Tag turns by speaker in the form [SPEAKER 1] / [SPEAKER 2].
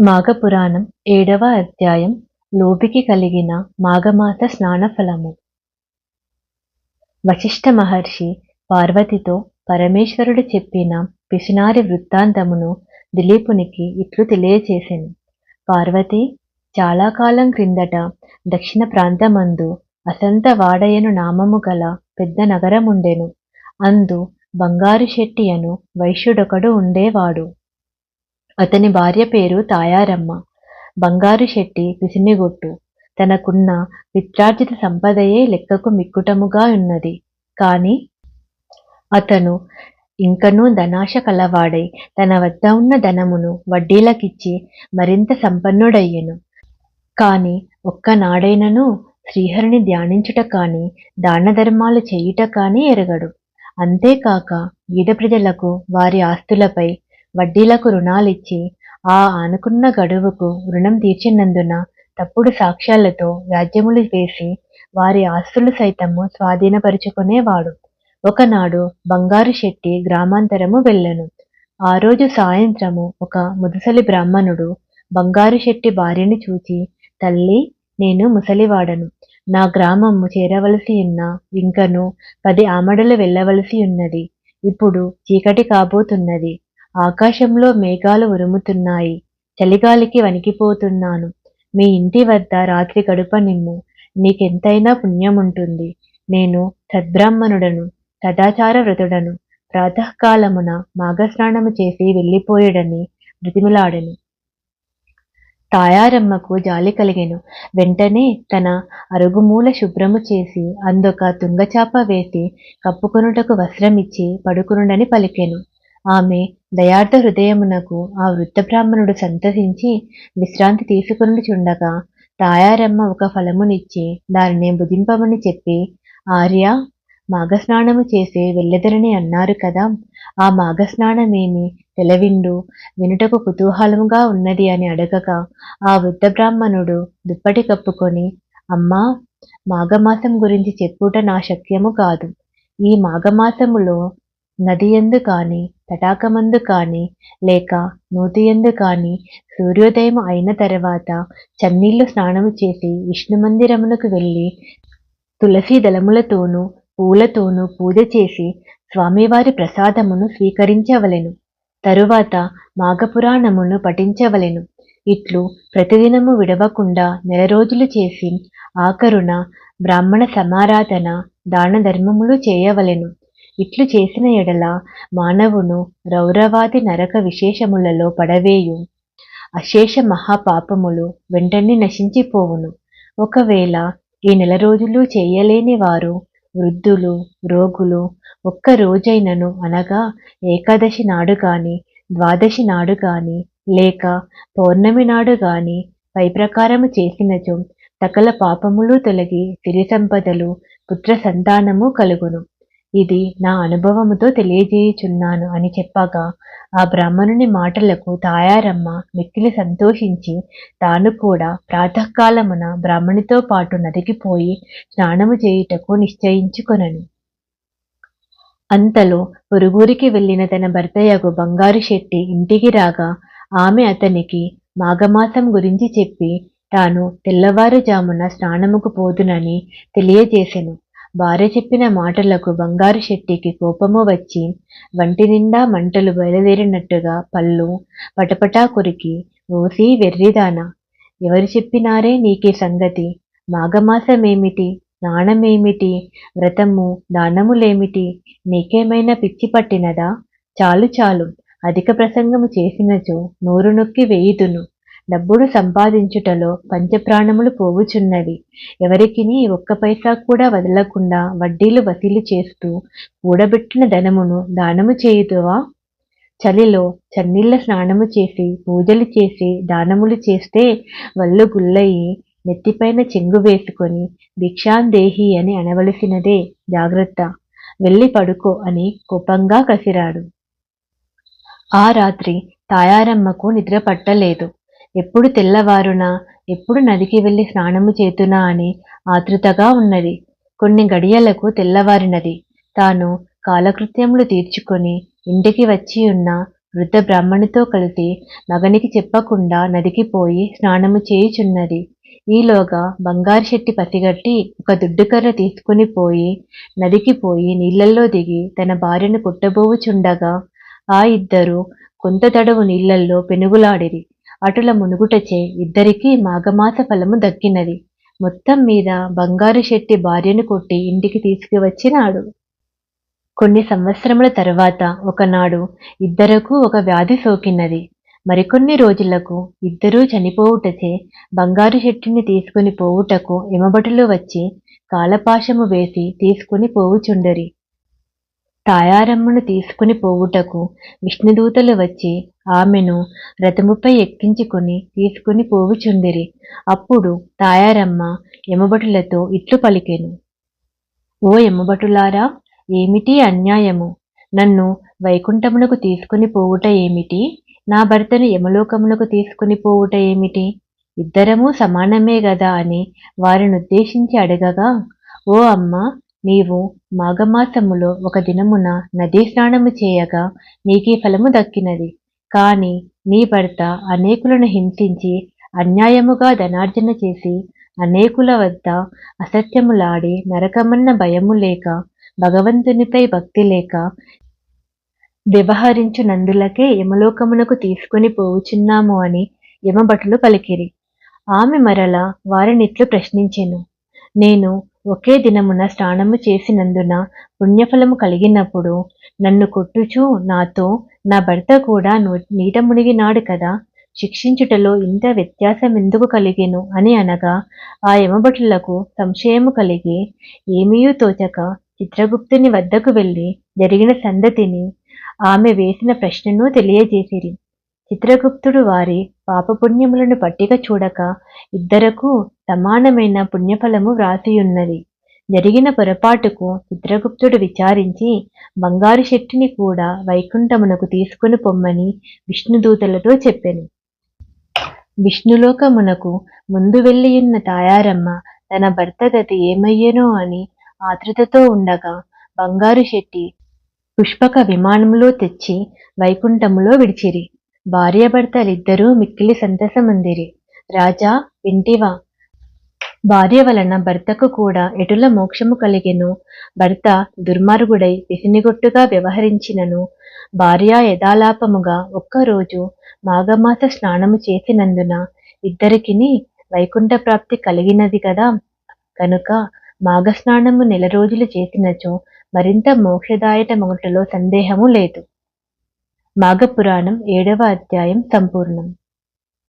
[SPEAKER 1] మాఘపురాణం ఏడవ అధ్యాయం లోపికి కలిగిన మాఘమాత స్నానఫలము. వశిష్ఠ మహర్షి పార్వతితో పరమేశ్వరుడు చెప్పిన పిసినారి వృత్తాంతమును దిలీపునికి ఇట్లు తెలియచేసెను. పార్వతి చాలా కాలం క్రిందట దక్షిణ ప్రాంతమందు అసంత వాడయను నామము గల పెద్ద నగరముండెను. అందు బంగారు శెట్టి అను వైశ్యుడొకడు ఉండేవాడు. అతని భార్య పేరు తాయారమ్మ. బంగారు శెట్టి పిసినిగొట్టు. తనకున్న విత్రార్జిత సంపదయే లెక్కకు మిక్కుటముగా ఉన్నది. కానీ అతను ఇంకనూ ధనాశ కలవాడై తన వద్ద ఉన్న ధనమును వడ్డీలకిచ్చి మరింత సంపన్నుడయ్యెను. కాని ఒక్కనాడైనను శ్రీహరిని ధ్యానించుట కాని దాన ధర్మాలు చేయుట కాని ఎరగడు. అంతేకాక బీద ప్రజలకు వారి ఆస్తులపై వడ్డీలకు రుణాలిచ్చి ఆ ఆనుకున్న గడువుకు రుణం తీర్చినందున తప్పుడు సాక్ష్యాలతో వ్యాజ్యములు వేసి వారి ఆస్తులు సైతము స్వాధీనపరుచుకునేవాడు. ఒకనాడు బంగారు శెట్టి గ్రామాంతరము వెళ్ళెను. ఆ రోజు సాయంత్రము ఒక ముదుసలి బ్రాహ్మణుడు బంగారు శెట్టి భార్యని చూచి తల్లి నేను ముసలివాడను. నా గ్రామము చేరవలసి ఉన్న ఇంకను పది ఆమడలు వెళ్ళవలసి ఉన్నది. ఇప్పుడు చీకటి కాబోతున్నది. ఆకాశంలో మేఘాలు ఉరుముతున్నాయి. చలిగాలికి వణికిపోతున్నాను. మీ ఇంటి వద్ద రాత్రి గడుప నిమ్ము నీకెంతైనా పుణ్యముంటుంది. నేను సద్బ్రాహ్మణుడను సదాచార వ్రతుడను ప్రాతకాలమున మాఘస్నానము చేసి వెళ్ళిపోయాడని బ్రతిమిలాడెను. తాయారమ్మకు జాలి కలిగెను. వెంటనే తన అరుగుమూల శుభ్రము చేసి అందొక తుంగచాప వేసి కప్పుకొనుటకు వస్త్రమిచ్చి పడుకునుడని పలికెను. ఆమె దయార్థ హృదయమునకు ఆ వృద్ధ బ్రాహ్మణుడు సంతసించి విశ్రాంతి తీసుకుని చుండగా తాయారమ్మ ఒక ఫలమునిచ్చి దానిని బుధింపమని చెప్పి ఆర్య మాఘస్నానము చేసి వెళ్ళెదరని అన్నారు కదా. ఆ మాఘస్నానమేమి తెలవిండు. వినుటకు కుతూహలముగా ఉన్నది అని అడగగా ఆ వృద్ధ బ్రాహ్మణుడు దుప్పటి కప్పుకొని అమ్మా మాఘమాసం గురించి చెప్పుట నా శక్యము కాదు. ఈ మాఘమాసములో నదియందు కానీ తటాకమందు కానీ లేక నూతియందు కానీ సూర్యోదయం అయిన తర్వాత చన్నీళ్ళు స్నానము చేసి విష్ణు మందిరమునకు వెళ్ళి తులసి దళములతోనూ పూలతోనూ పూజ చేసి స్వామివారి ప్రసాదమును స్వీకరించవలెను. తరువాత మాఘపురాణమును పఠించవలెను. ఇట్లు ప్రతిదినము విడవకుండా నెల రోజులు చేసి ఆఖరున బ్రాహ్మణ సమారాధన దాన ధర్మములు చేయవలెను. ఇట్లు చేసిన ఎడల మానవును రౌరవాది నరక విశేషములలో పడవేయు. అశేష మహాపాపములు వెంటనే నశించిపోవును. ఒకవేళ ఈ నెల రోజులు చేయలేని వారు వృద్ధులు రోగులు ఒక్క రోజైనను అనగా ఏకాదశి నాడు గాని ద్వాదశి నాడు గాని లేక పౌర్ణమి నాడు గాని పై ప్రకారము చేసినచో సకల పాపములు తొలగి సిరి సంపదలు పుత్ర సంతానము కలుగును. ఇది నా అనుభవముతో తెలియజేయుచున్నాను అని చెప్పగా ఆ బ్రాహ్మణుని మాటలకు తాయారమ్మ మిక్కిలి సంతోషించి తాను కూడా ప్రాతకాలమున బ్రాహ్మణితో పాటు నదికి పోయి స్నానము చేయుటకు నిశ్చయించుకొనను. అంతలో పొరుగురికి వెళ్ళిన తన భర్తయ్యకు బంగారు శెట్టి ఇంటికి రాగా ఆమె అతనికి మాఘమాసం గురించి చెప్పి తాను తెల్లవారుజామున స్నానముకు పోదునని తెలియజేసెను. భార్య చెప్పిన మాటలకు బంగారు శెట్టికి కోపము వచ్చి వంటి నిండా మంటలు బయలుదేరినట్టుగా పళ్ళు పటపటా కొరికి ఓసి వెర్రిదానా. ఎవరు చెప్పినారే నీకే సంగతి? మాఘమాసమేమిటి? నాణమేమిటి? వ్రతము దానములేమిటి? నీకేమైనా పిచ్చి పట్టినదా? చాలు చాలు అధిక ప్రసంగము చేసినచో నోరు నొక్కి వేయుదును. డబ్బును సంపాదించుటలో పంచప్రాణములు పోవుచున్నవి ఎవరికిని ఒక్క పైసా కూడా వదలకుండా వడ్డీలు వసూలు చేస్తూ కూడబెట్టిన ధనమును దానము చేయుదువా? చలిలో చన్నీళ్ళ స్నానము చేసి పూజలు చేసి దానములు చేస్తే వల్లు గుల్లయి నెత్తిపైన చెంగు వేసుకొని భిక్షాందేహి అని అనవలసినదే జాగ్రత్త. వెళ్ళి పడుకో అని కోపంగా కసిరాడు. ఆ రాత్రి తాయారమ్మకు నిద్ర పట్టలేదు. ఎప్పుడు తెల్లవారునా ఎప్పుడు నదికి వెళ్ళి స్నానము చేతునా అని ఆతృతగా ఉన్నది. కొన్ని గడియలకు తెల్లవారినది. తాను కాలకృత్యములు తీర్చుకొని ఇంటికి వచ్చి ఉన్న వృద్ధ బ్రాహ్మణితో కలిసి మగనికి చెప్పకుండా నదికి పోయి స్నానము చేయుచున్నది. ఈలోగా బంగారు శెట్టి పసిగట్టి ఒక దుడ్డుకర్ర తీసుకుని పోయి నదికి పోయి నీళ్ళల్లో దిగి తన భార్యను కొట్టబోవుచుండగా ఆ ఇద్దరు కొంత తడవు నీళ్ళల్లో పెనుగులాడిరి. అటుల మునుగుటచే ఇద్దరికీ మాఘమాస ఫలము దక్కినది. మొత్తం మీద బంగారు శెట్టి భార్యను కొట్టి ఇంటికి తీసుకువచ్చినాడు. కొన్ని సంవత్సరముల తర్వాత ఒకనాడు ఇద్దరకు ఒక వ్యాధి సోకినది. మరికొన్ని రోజులకు ఇద్దరూ చనిపోవుటచే బంగారు శెట్టిని తీసుకుని పోవుటకు ఎమబటులు వచ్చి కాలపాశము వేసి తీసుకుని పోవుచుండరి. తాయారమ్మను తీసుకుని పోవుటకు విష్ణుదూతలు వచ్చి ఆమెను రథముపై ఎక్కించుకొని తీసుకుని పోవుచుండిరి. అప్పుడు తాయారమ్మ యమభటులతో ఇట్లు పలికెను. ఓ యమభటులారా ఏమిటి అన్యాయము? నన్ను వైకుంఠమునకు తీసుకుని పోవుట ఏమిటి? నా భర్తను యమలోకమునకు తీసుకుని పోవుట ఏమిటి? ఇద్దరము సమానమే గదా అని వారిని ఉద్దేశించి అడగగా ఓ అమ్మ నీవు మాఘమాసములో ఒక దినమున నదీ స్నానము చేయగా నీకీ ఫలము దక్కినది. కాని నీ భర్త అనేకులను హింసించి అన్యాయముగా ధనార్జన చేసి అనేకుల వద్ద అసత్యములాడి నరకమన్న భయము లేక భగవంతునిపై భక్తి లేక వ్యవహరించునందులకే యమలోకమునకు తీసుకుని పోవుచున్నాము అని యమభటులు పలికిరి. ఆమె మరల వారినిట్లు ప్రశ్నించెను. నేను ఒకే దినమున స్నానము చేసినందున పుణ్యఫలము కలిగినప్పుడు నన్ను కొట్టుచూ నాతో నా భర్త కూడా నీట మునిగినాడు కదా శిక్షించుటలో ఇంత వ్యత్యాసం ఎందుకు కలిగెను? అని అనగా ఆ యమభటులకు సంశయము కలిగి ఏమీయూ తోచక చిత్రగుప్తుని వద్దకు వెళ్ళి జరిగిన సంగతిని ఆమె వేసిన ప్రశ్నను తెలియజేసిరి. చిత్రగుప్తుడు వారి పాపపుణ్యములను పట్టిక చూడక ఇద్దరకు సమానమైన పుణ్యఫలము వ్రాసియున్నది. జరిగిన పొరపాటుకు చిత్రగుప్తుడు విచారించి బంగారు శెట్టిని కూడా వైకుంఠమునకు తీసుకుని పొమ్మని విష్ణుదూతలతో చెప్పెను. విష్ణులోకమునకు ముందు వెళ్ళియున్న తాయారమ్మ తన భర్త గతి ఏమయ్యేనో అని ఆతృతతో ఉండగా బంగారు శెట్టి పుష్పక విమానంలో తెచ్చి వైకుంఠములో విడిచిరి. భార్యాభర్తలిద్దరూ మిక్కిలి సంతసమందిరి. రాజా వింటివా. భార్య వలన భర్తకు కూడా ఎటుల మోక్షము కలిగెను? భర్త దుర్మార్గుడై పిసినిగొట్టుగా వ్యవహరించినను. భార్య యథాలాపముగా ఒక్కరోజు మాఘమాస స్నానము చేసినందున ఇద్దరికిని వైకుంఠ ప్రాప్తి కలిగినది కదా? కనుక మాఘస్నానము నెల రోజులు చేసినచో మరింత మోక్షదాయట మోక్షదాయకమగుటలో సందేహము లేదు. మాఘపురాణం ఏడవ అధ్యాయం సంపూర్ణం